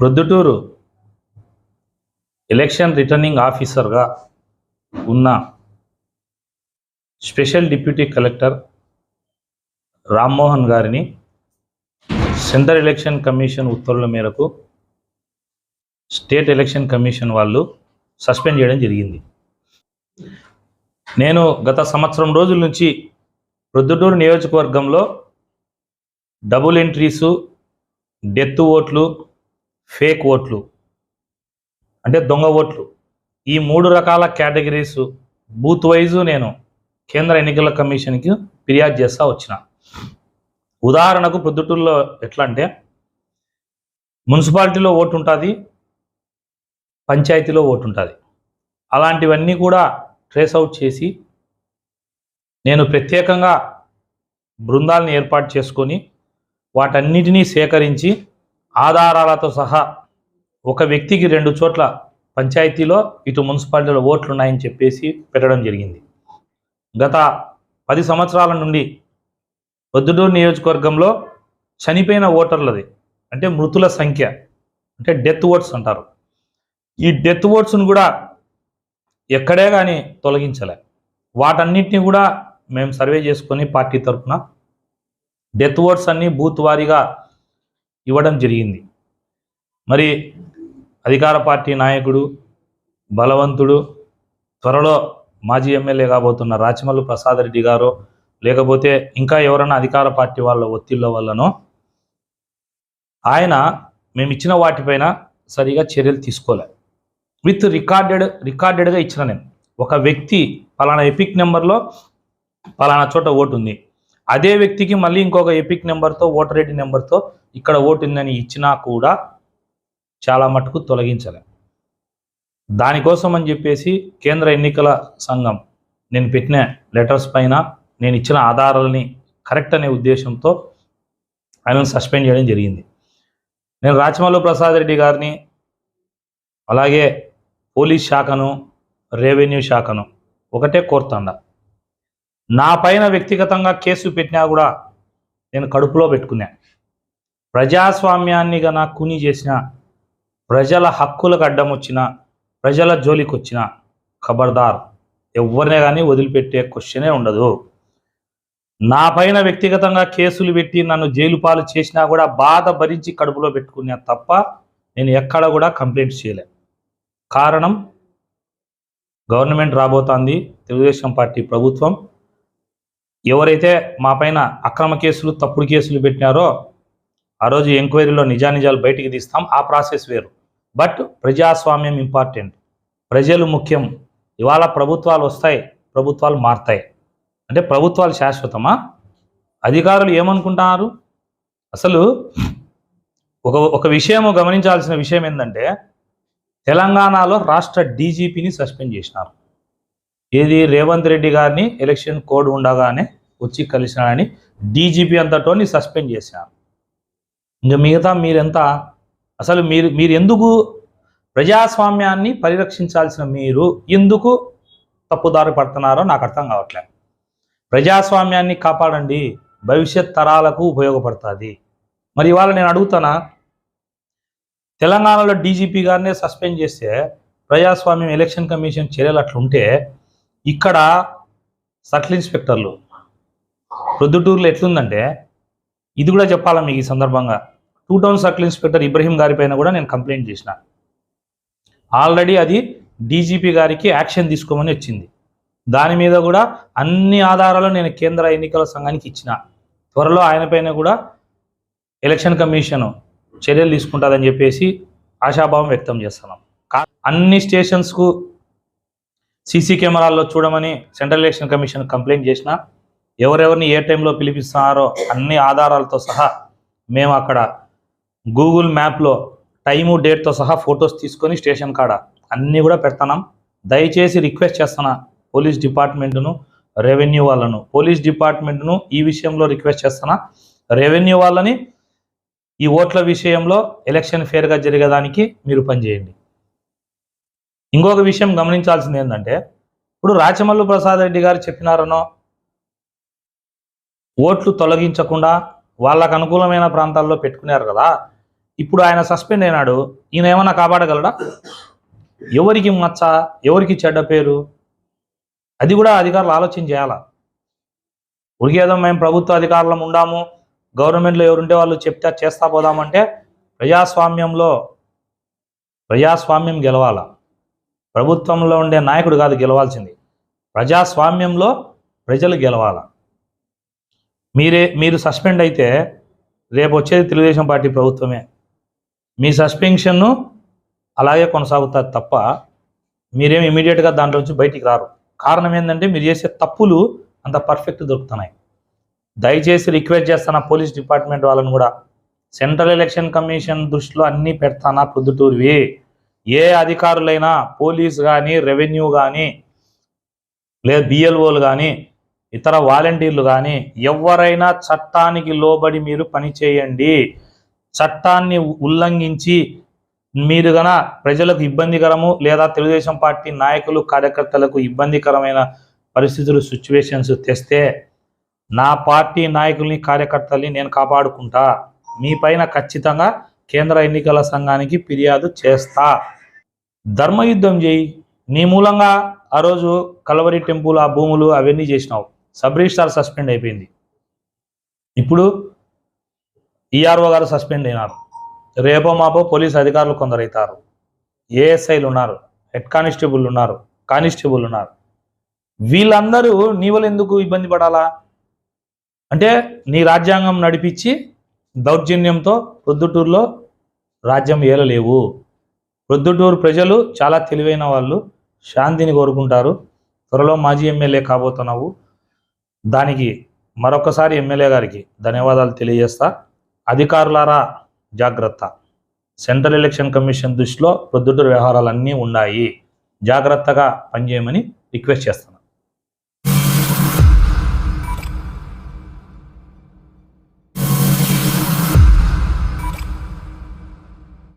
Proddatur election returning ఆఫీసర్గా ఉన్న special deputy collector Rammohan గారిని సెంట్రల్ ఎలక్షన్ కమిషన్ ఉత్తర్వుల మేరకు స్టేట్ ఎలక్షన్ కమిషన్ వాళ్ళు సస్పెండ్ చేయడం జరిగింది. నేను గత సంవత్సరం రోజుల నుంచి ప్రొద్దుటూరు నియోజకవర్గంలో డబుల్ ఎంట్రీసు డెత్ ఓట్లు ఫేక్ ఓట్లు. అంటే దొంగ ఓట్లు. ఈ మూడు రకాల కేటగిరీస్ బూత్ వైజు నేను కేంద్ర ఎన్నికల కమిషన్కి ఫిర్యాదు చేస్తా వచ్చిన. ఉదాహరణకు ప్రొద్దుటూరులో ఎట్లా అంటే మున్సిపాలిటీలో ఓటు ఉంటుంది పంచాయతీలో ఓటు ఉంటుంది అలాంటివన్నీ కూడా ట్రేస్ అవుట్ చేసి నేను ప్రత్యేకంగా బృందాలను ఏర్పాటు చేసుకొని వాటన్నిటినీ సేకరించి ఆధారాలతో సహా ఒక వ్యక్తికి రెండు చోట్ల పంచాయతీలో ఇటు మున్సిపాలిటీలో ఓట్లు ఉన్నాయని చెప్పేసి పెట్టడం జరిగింది. గత పది సంవత్సరాల నుండి పొద్దుటూరు నియోజకవర్గంలో చనిపోయిన ఓటర్లది అంటే మృతుల సంఖ్య అంటే డెత్ ఓట్స్ అంటారు. ఈ డెత్ ఓట్స్ను కూడా ఎక్కడే కానీ తొలగించలే. వాటన్నిటిని కూడా మేము సర్వే చేసుకొని పార్టీ తరఫున డెత్ ఓట్స్ అన్ని బూత్ వారీగా ఇవ్వడం జరిగింది. మరి అధికార పార్టీ నాయకుడు బలవంతుడు త్వరలో మాజీ ఎమ్మెల్యే కాబోతున్న రాచమల్లు ప్రసాద్ రెడ్డి గారు లేకపోతే ఇంకా ఎవరైనా అధికార పార్టీ వాళ్ళ ఒత్తిళ్ళ వల్లనో ఆయన మేము ఇచ్చిన వాటిపైన సరిగా చర్యలు తీసుకోలే. విత్ రికార్డెడ్ రికార్డెడ్గా ఇచ్చిన నేను. ఒక వ్యక్తి పలానా ఎపిక్ నెంబర్లో పలానా చోట ఓటు ఉంది అదే వ్యక్తికి మళ్ళీ ఇంకొక ఎపిక్ నెంబర్తో ఓటర్ ఐడి నెంబర్తో ఇక్కడ ఓటు ఉందని ఇచ్చినా కూడా చాలా మటుకు తొలగించలేం. దానికోసం అని చెప్పేసి కేంద్ర ఎన్నికల సంఘం నేను పెట్టిన లెటర్స్ పైన నేను ఇచ్చిన ఆధారాలని కరెక్ట్ అనే ఉద్దేశంతో ఆయనను సస్పెండ్ చేయడం జరిగింది. నేను రాచమల్లు ప్రసాద్ రెడ్డి గారిని అలాగే పోలీస్ శాఖను రెవెన్యూ శాఖను ఒకటే కోరుతాండ. నా పైన వ్యక్తిగతంగా కేసు పెట్టినా కూడా నేను కడుపులో పెట్టుకున్నా. ప్రజాస్వామ్యాన్ని గన కూని చేసిన ప్రజల హక్కులకు అడ్డం వచ్చిన ప్రజల జోలికి వచ్చిన ఖబర్దార్ ఎవరినే కానీ వదిలిపెట్టే క్వశ్చనే ఉండదు. నా పైన వ్యక్తిగతంగా కేసులు పెట్టి నన్ను జైలు పాలు చేసినా కూడా బాధ భరించి కడుపులో పెట్టుకున్నా తప్ప నేను ఎక్కడ కూడా కంప్లైంట్ చేయలే. కారణం గవర్నమెంట్ రాబోతోంది. తెలుగుదేశం పార్టీ ప్రభుత్వం. ఎవరైతే మా పైన అక్రమ కేసులు తప్పుడు కేసులు పెట్టినారో ఆ రోజు ఎంక్వైరీలో నిజానిజాలు బయటికి తీస్తాం. ఆ ప్రాసెస్ వేరు. బట్ ప్రజాస్వామ్యం ఇంపార్టెంట్. ప్రజలు ముఖ్యం. ఇవాళ ప్రభుత్వాలు వస్తాయి ప్రభుత్వాలు మారుతాయి. అంటే ప్రభుత్వాలు శాశ్వతమా? అధికారులు ఏమనుకుంటున్నారు? అసలు ఒక ఒక విషయం గమనించాల్సిన విషయం ఏంటంటే తెలంగాణలో రాష్ట్ర డీజీపీని సస్పెండ్ చేసినారు. ఏది రేవంత్ రెడ్డి గారిని ఎలక్షన్ కోడ్ ఉండగానే వచ్చి కలిసినాడని డీజీపీ అంతటోని సస్పెండ్ చేశాను ఇంకా మిగతా మీరెంత? అసలు మీరు మీరు ఎందుకు ప్రజాస్వామ్యాన్ని పరిరక్షించాల్సిన మీరు ఎందుకు తప్పుదారి పడుతున్నారో నాకు అర్థం కావట్లేదు ప్రజాస్వామ్యాన్ని కాపాడండి భవిష్యత్ తరాలకు ఉపయోగపడుతుంది. మరి ఇవాళ నేను అడుగుతానా? తెలంగాణలో డీజీపీ గారినే సస్పెండ్ చేస్తే ప్రజాస్వామ్యం ఎలక్షన్ కమిషన్ చర్యలు అట్లుంటే ఇక్కడ సర్కిల్ ఇన్స్పెక్టర్లు ప్రొద్దుటూరులో ఎట్లుందంటే ఇది కూడా చెప్పాలా మీకు ఈ సందర్భంగా? Two town circle inspector Ibrahim గారి పైన కూడా నేను కంప్లైంట్ చేసిన. ఆల్రెడీ అది డీజీపీ గారికి యాక్షన్ తీసుకోమని వచ్చింది. దాని మీద కూడా అన్ని ఆధారాలు నేను కేంద్ర ఎన్నికల సంఘానికి ఇచ్చిన. త్వరలో ఆయన పైన కూడా ఎలక్షన్ కమిషన్ చర్యలు తీసుకుంటుందని చెప్పేసి ఆశాభావం వ్యక్తం చేస్తున్నాం. అన్ని స్టేషన్స్కు సీసీ కెమెరాల్లో చూడమని సెంట్రల్ ఎలక్షన్ కమిషన్ కంప్లైంట్ చేసిన ఎవరెవరిని ఏ టైంలో పిలిపిస్తున్నారో అన్ని ఆధారాలతో సహా మేము అక్కడ గూగుల్ మ్యాప్లో టైము డేట్తో సహా ఫొటోస్ తీసుకొని స్టేషన్ కాడ అన్నీ కూడా పెడతాం దయచేసి రిక్వెస్ట్ చేస్తున్నా పోలీస్ డిపార్ట్మెంట్ను రెవెన్యూ వాళ్ళను పోలీస్ డిపార్ట్మెంట్ను ఈ విషయంలో రిక్వెస్ట్ చేస్తున్నా రెవెన్యూ వాళ్ళని ఈ ఓట్ల విషయంలో ఎలక్షన్ ఫేర్గా జరిగేదానికి మీరు పనిచేయండి. ఇంకొక విషయం గమనించాల్సింది ఏంటంటే ఇప్పుడు రాచమల్లు ప్రసాద్ రెడ్డి గారు చెప్పినారనో ఓట్లు తొలగించకుండా వాళ్ళకు అనుకూలమైన ప్రాంతాల్లో పెట్టుకున్నారు కదా ఇప్పుడు ఆయన సస్పెండ్ అయినాడు ఈయన ఏమైనా కాపాడగలడా? ఎవరికి మచ్చ ఎవరికి చెడ్డ పేరు? అది కూడా అధికారులు ఆలోచన చేయాలా? ఉరికేదో మేము ప్రభుత్వ అధికారులం ఉండాము గవర్నమెంట్లో ఎవరుంటే వాళ్ళు చెప్తే చేస్తా పోదామంటే ప్రజాస్వామ్యంలో ప్రజాస్వామ్యం గెలవాల? ప్రభుత్వంలో ఉండే నాయకుడు కాదు గెలవాల్సింది. ప్రజాస్వామ్యంలో ప్రజలు గెలవాల? మీరే మీరు సస్పెండ్ అయితే రేపు వచ్చేది తెలుగుదేశం పార్టీ ప్రభుత్వమే. మీ సస్పెన్షన్ను అలాగే కొనసాగుతారు తప్ప మీరేం ఇమీడియట్గా దాంట్లో నుంచి బయటికి రారు. కారణం ఏంటంటే మీరు చేసే తప్పులు అంత పర్ఫెక్ట్ దొరుకుతున్నాయి. దయచేసి రిక్వెస్ట్ చేస్తాను పోలీస్ డిపార్ట్మెంట్ వాళ్ళని కూడా. సెంట్రల్ ఎలక్షన్ కమిషన్ దృష్టిలో అన్నీ పెడతానా పొద్దుటూరివి ఏ అధికారులైనా పోలీస్ కానీ రెవెన్యూ కానీ లేదా బిఎల్ఓలు కానీ ఇతర వాలంటీర్లు కానీ ఎవరైనా చట్టానికి లోబడి మీరు పని చేయండి. చట్టాన్ని ఉల్లంఘించి మీరు గన ప్రజలకు ఇబ్బందికరము లేదా తెలుగుదేశం పార్టీ నాయకులు కార్యకర్తలకు ఇబ్బందికరమైన పరిస్థితులు సిచ్యువేషన్స్ తెస్తే నా పార్టీ నాయకుల్ని కార్యకర్తల్ని నేను కాపాడుకుంటా. మీ పైన ఖచ్చితంగా కేంద్ర ఎన్నికల సంఘానికి ఫిర్యాదు చేస్తా. ధర్మయుద్ధం చేయి. నీ మూలంగా ఆ రోజు కలవరి టెంపుల్ ఆ భూములు అవన్నీ చేసినావు. సబ్ రిజిస్టార్ సస్పెండ్ అయిపోయింది. ఇప్పుడు ఈఆర్ఓ గారు సస్పెండ్ అయినారు. రేపో మాపో పోలీస్ అధికారులు కొందరు అవుతారు ఏఎస్ఐలు ఉన్నారు. హెడ్ కానిస్టేబుల్ ఉన్నారు. కానిస్టేబుల్ ఉన్నారు. వీళ్ళందరూ నీవలు ఎందుకు ఇబ్బంది పడాలా? అంటే నీ రాజ్యాంగం నడిపించి దౌర్జన్యంతో ప్రొద్దుటూరులో రాజ్యం ఏలలేవు. ప్రొద్దుటూరు ప్రజలు చాలా తెలివైన వాళ్ళు శాంతిని కోరుకుంటారు. త్వరలో మాజీ ఎమ్మెల్యే కాబోతున్నావు. దానికి మరొకసారి ఎమ్మెల్యే గారికి ధన్యవాదాలు తెలియజేస్తా. అధికారులారా జాగ్రత్త. సెంట్రల్ ఎలక్షన్ కమిషన్ దృష్టిలో ప్రొద్దుటూరు వ్యవహారాలన్నీ ఉన్నాయి. జాగ్రత్తగా పనిచేయమని రిక్వెస్ట్ చేస్తాను.